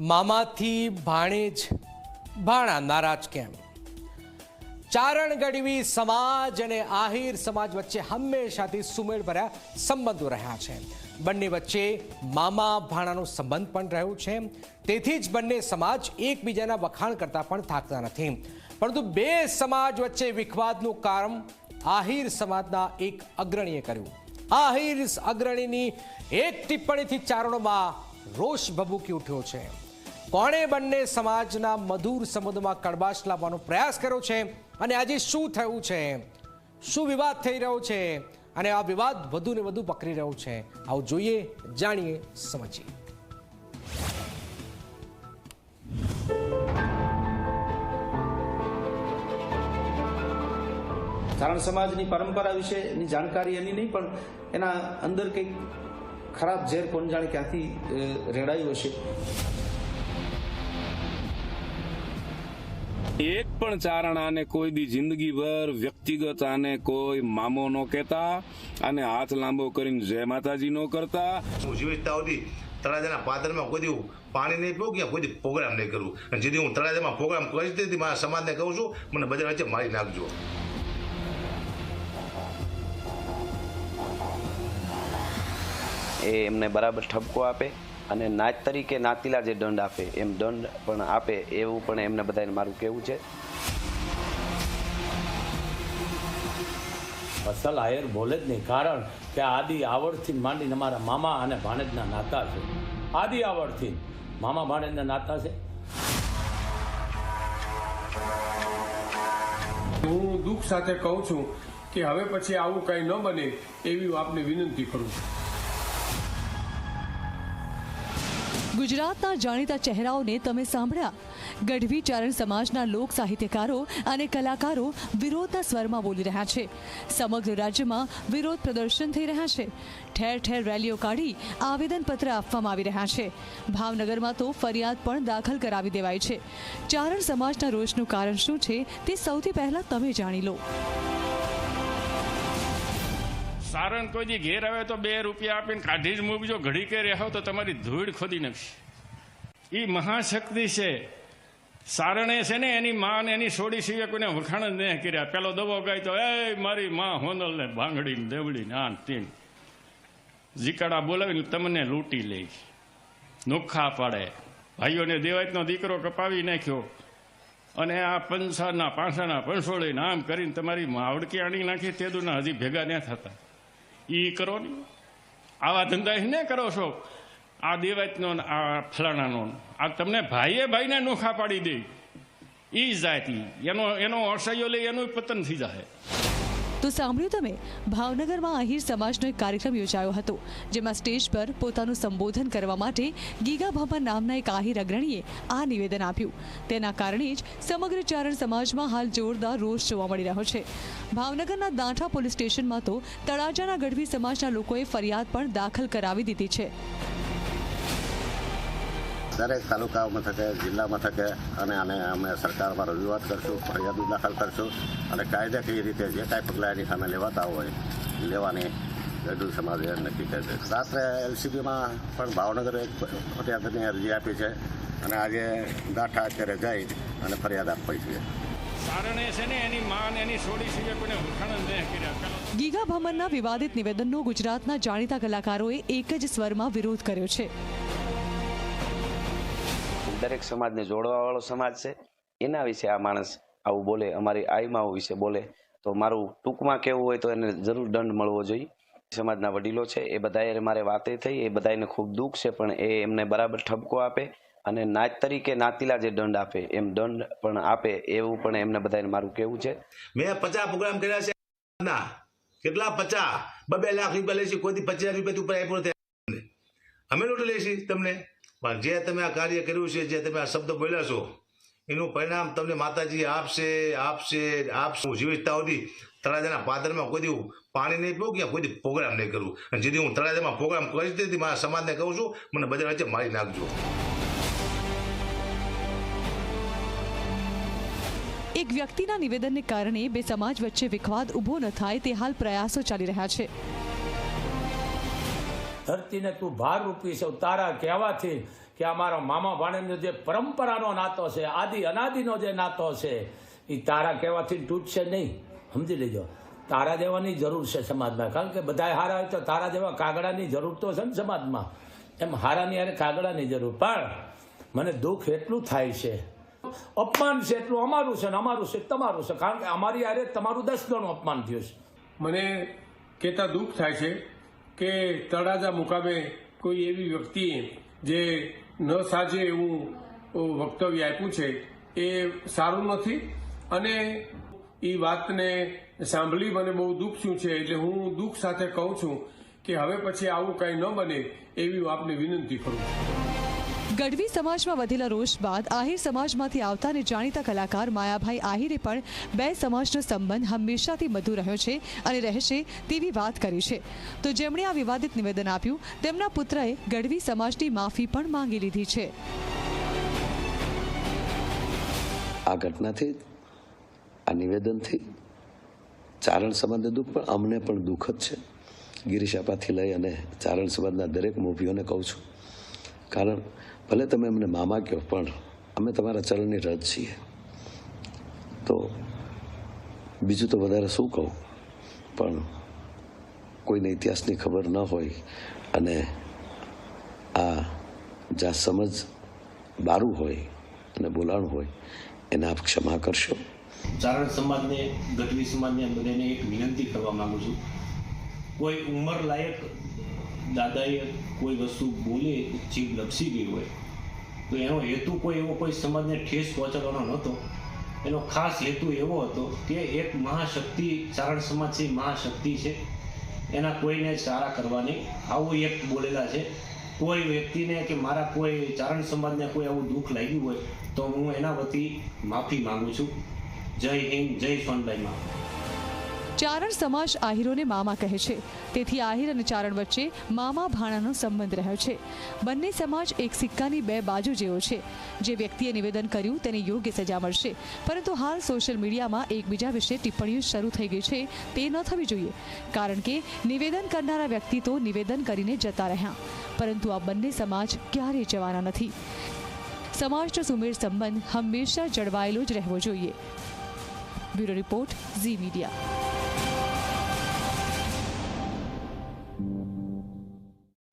મામાથી ભાણેજ ભાણા નારાજ કેમ? ચારણ ગઢવી સમાજ અને આહિર સમાજ વચ્ચે હંમેશાથી સુમેળ ભર્યા સંબંધો રહ્યા છે. બંને વચ્ચે મામા ભાણાનો સંબંધ પણ રહ્યો છે. તેથી જ બંને સમાજ એકબીજાના વખાણ કરતા પણ થાકતા નથી. પરંતુ બે સમાજ વચ્ચે વિખવાદનું કારણ આહિર સમાજના એક અગ્રણીએ કર્યું. આહિર અગ્રણીની એક ટિપ્પણીથી ચારણોમાં રોષ ભભૂકી ઉઠ્યો છે. કોણે બંને સમાજના મધુર સંબંધોમાં કડબાશ લાવવાનો પ્રયાસ કર્યો છે અને આજે શું થયું છે? શું વિવાદ થઈ રહ્યો છે? અને આ વિવાદ વધુ ને વધુ પકડી રહ્યો છે. આવું જોઈએ, જાણીએ, સમજીએ. ધારણ સમાજની પરંપરા વિશેની જાણકારી એની નહીં, પણ એના અંદર કંઈક ખરાબ ઝેર કોણ જાણે ક્યાંથી રેડાયું હશે. એક પણ ચારણ આને કોઈ દી જિંદગીભર વ્યક્તિગત આને કોઈ મામો ન કહેતા અને હાથ લાંબો કરીને જય માતાજી ન કરતા. હું જીવિતતા સુધી તળાજાના પાદરમાં કોઈ દીવું પાણી નહીં પીવું કે કોઈ દી પ્રોગ્રામ નહીં કરું. અને જેથી હું તળાજામાં પ્રોગ્રામ કરી દીધી મારા સમાજને કહું છું મને બજાર વચ્ચે મારી નાખજો. એ એમને બરાબર ઠપકો આપે. અને નાચ તરીકે નાતીલા જે દંડ આપે એમ દંડ પણ આપે એવું પણ એમને બધાને મારું કહેવું છે. અસલ આયર બોલે જ નહીં કારણ કે આદિ આવડથી માંડીને અમારા મામા અને ભાણેજના નાતા છે. આદિ આવડથી. મામા ભાણેજના નાતા છે? હું દુઃખ સાથે કહું છું કે હવે પછી આવું કંઈ ન બને એવી હું આપને વિનંતી કરું છું. ગુજરાતના જાણીતા ચહેરાઓને તમે સાંભળ્યા. ગઢવી ચારણ સમાજના લોક સાહિત્યકારો અને કલાકારો વિરોધના સ્વરમાં બોલી રહ્યા છે. સમગ્ર રાજ્યમાં વિરોધ પ્રદર્શન થઈ રહ્યા છે. ઠેર ઠેર રેલીઓ કાઢી આવેદનપત્ર આપવામાં આવી રહ્યા છે. ભાવનગરમાં તો ફરિયાદ પણ દાખલ કરાવી દેવાય છે. ચારણ સમાજના રોષનું કારણ શું છે તે સૌથી પહેલાં તમે જાણી લો. સારણ કોઈ દી ઘેર આવે તો બે રૂપિયા આપીને કાઢી જ મૂકજો. ઘડી કે રહો તો તમારી ધૂળ ખોદી નાખશે. એ મહાશક્તિ છે. સારણે છે ને એની મા ને એની સોડી સિવાય કોઈને વખાણ જ નહીં કર્યા. પેલો દવો ગાય તો, એ મારી મા હોનલ ને ભાંગડી ને દેવડી ને આ તીન. જીકાડા બોલાવીને તમને લૂંટી લે નોખા પાડે. ભાઈઓને દેવાયતનો દીકરો કપાવી નાખ્યો. અને આ પંસાના પાંસાના પંસોળે નામ કરીને તમારી માવડકી આણી નાખી. તેદુના હજી ભેગા ન થતા. ઈ કરો ને. આવા ધંધા ને કરો છો. આ દેવાતનો આ ફલાણાનો આ તમને ભાઈએ ભાઈને નોખા પાડી દે. એ જાતિ એનો એનો અસહ્યો લઈ એનું પતન થઈ જાય તો સાંભળ્યું તમે? ભાવનગરમાં આહિર સમાજનો એક કાર્યક્રમ યોજાયો હતો, જેમાં સ્ટેજ પર પોતાનું સંબોધન કરવા માટે ગીગા ભવન નામના એક આહિર અગ્રણીએ આ નિવેદન આપ્યું. તેના કારણે જ સમગ્ર ચારણ સમાજમાં હાલ જોરદાર રોષ જોવા મળી રહ્યો છે. ભાવનગરના દાંઠા પોલીસ સ્ટેશનમાં તો તળાજાના ગઢવી સમાજના લોકોએ ફરિયાદ પણ દાખલ કરાવી દીધી છે. દરેક તાલુકા મથકે જિલ્લા મથકે અને આને અમે સરકારમાં રજૂઆત કરશું ફરિયાદ દાખલ કરશું અને કાયદાકીય રીતે જે કાંઈ પગલાં એની સામે લેવાતા હોય લેવાની ગઢુ સમાજે નક્કી કરી છે. રાત્રે એલસીબીમાં પણ ભાવનગર એક ફરિયાદની અરજી આપી છે અને આજે દાઠા અત્યારે જઈ અને ફરિયાદ આપવી છે. ગીગા ભવનના વિવાદિત નિવેદનનો ગુજરાતના જાણીતા કલાકારોએ એક જ સ્વરમાં વિરોધ કર્યો છે. દરેક સમાજને જોડવાવાળો સમાજ છે. એના વિશે આ માણસ આવું બોલે, અમારી આઈમાઓ વિશે બોલે. તો મારું ટૂંકમાં કેવું હોય તો એને જરૂર દંડ મળવો જોઈએ. સમાજના વડીલો છે, એ બધાએ મારે વાતે થઈ, એ બધાને ખૂબ દુઃખ છે, પણ એ એમને બરાબર ઠપકો આપે અને નાચ તરીકે નાતીલા જે દંડ આપે, એમ દંડ પણ આપે એવું પણ એમને બધાને મારું કેવું છે. મેં પચાસ પ્રોગ્રામ કર્યા છે. ના, કેટલા પચાસ? બબે લાખ રૂપિયા લેશી કોઈ પચાસ રૂપિયા ઉપર આપ્યો અમે નોટ લેશી તમને? પણ જે તમે આ કાર્ય કર્યું છે, જે તમે આ શબ્દ બોલ્યા છો, એનું પરિણામ તમને માતાજી આપશે આપશે આપશે. હું જીવિતતા સુધી તળાજાના પાદરમાં કોઈ દીવું પાણી નહીં પીવું કે કોઈ પ્રોગ્રામ નહીં કરું. અને જેથી હું તળાજામાં પ્રોગ્રામ કરી દીધી મારા સમાજને કહું છું, મને બધા વચ્ચે મારી નાખજો. એક વ્યક્તિના નિવેદનને કારણે બે સમાજ વચ્ચે વિખવાદ ઊભો ન થાય તે હાલ પ્રયાસો ચાલી રહ્યા છે. ધરતીને તું ભાર રૂપી છે. તારા કહેવાથી કે અમારો મામા ભાણેજનો જે પરંપરાનો નાતો છે, આદિ અનાદિનો જે નાતો છે, એ તારા કહેવાથી તૂટશે નહીં. સમજી લેજો. તારા જેવાની જરૂર છે સમાજમાં. કારણ કે બધા હારા હોય તો તારા જેવા કાગડાની જરૂર તો છે ને સમાજમાં. એમ હારાની હારે કાગડાની જરૂર. પણ મને દુઃખ એટલું થાય છે. અપમાન છે એટલું અમારું છે ને અમારું છે, તમારું છે. કારણ કે અમારી હારે તમારું દસ ગણું અપમાન થયું છે. મને કહેતા દુઃખ થાય છે કે તળાજા મુકામે કોઈ એવી વ્યક્તિએ જે ન સાજે એવું વક્તવ્ય આપ્યું છે, એ સારું નથી. અને એ વાતને સાંભળી મને બહુ દુઃખ થયું છે, એટલે હું દુઃખ સાથે કહું છું કે હવે પછી આવું કંઈ ન બને એવી હું આપને વિનંતી કરું છું. ગઢવી સમાજમાં વધેલા રોષ બાદ આહિર સમાજમાંથી આવતા અને જાણીતા કલાકાર માયાભાઈ આહિરે પણ બે સમાજનો સંબંધ હંમેશાથી મધુર રહ્યો છે અને રહેશે તેવી વાત કરી છે. તો જેમણે આ વિવાદિત નિવેદન આપ્યું, તેમના પુત્રએ ગઢવી સમાજની માફી પણ માંગી લીધી છે. આ ઘટનાથી, આ નિવેદનથી ચારણ સમાજને દુઃખ, પણ અમને પણ દુઃખ જ છે. ગિરીશાપાથી લઈ અને ચારણ સમાજના દરેક મૂવીઓને કહું છું. કારણ, ભલે તમે અમને મામા કહો, પણ અમે તમારા ચરણની રજ છીએ. તો બીજું તો વધારે શું કહું? પણ કોઈને ઇતિહાસની ખબર ન હોય અને આ જ્યાં સમજ બારું હોય અને બોલાણ હોય, એને આપ ક્ષમા કરશો. ચારણ સમાજને, ગઢવી સમાજને બધાને એક વિનંતી કરવા માગું છું. કોઈ ઉંમર લાયક દાદાએ કોઈ વસ્તુ બોલે, જીભ લપસી ગઈ હોય, તો એનો હેતુ કોઈ એવો કોઈ સમાજને ઠેસ પહોંચાડવાનો નહોતો. એનો ખાસ હેતુ એવો હતો કે એક મહાશક્તિ ચારણ સમાજ છે મહાશક્તિ છે. એના કોઈને સારા કરવાની આવું એક બોલેલા છે. કોઈ વ્યક્તિને કે મારા કોઈ ચારણ સમાજને કોઈ આવું દુઃખ લાગ્યું હોય, તો હું એના વતી માફી માગું છું. જય હિન્દ, જય સોનબાઈ માં ચારણ સમાજ આહિરોને મામા કહે છે. તેથી આહિર અને ચારણ વચ્ચે મામા ભાણાનો સંબંધ રહ્યો છે. બંને સમાજ એક સિક્કાની બે બાજુ જેવો છે. જે વ્યક્તિએ નિવેદન કર્યું તેને યોગ્ય સજા મળશે. પરંતુ હાલ સોશિયલ મીડિયામાં એકબીજા વિશે ટિપ્પણીઓ શરૂ થઈ ગઈ છે તે ન થવી જોઈએ. કારણ કે નિવેદન કરનારા વ્યક્તિ તો નિવેદન કરીને જતા રહ્યા. પરંતુ આ બંને સમાજ ક્યારેય જવાના નથી. સમાજનો સુમેળ સંબંધ હંમેશા જળવાયેલો જ રહેવો જોઈએ. Bureau report Zee media.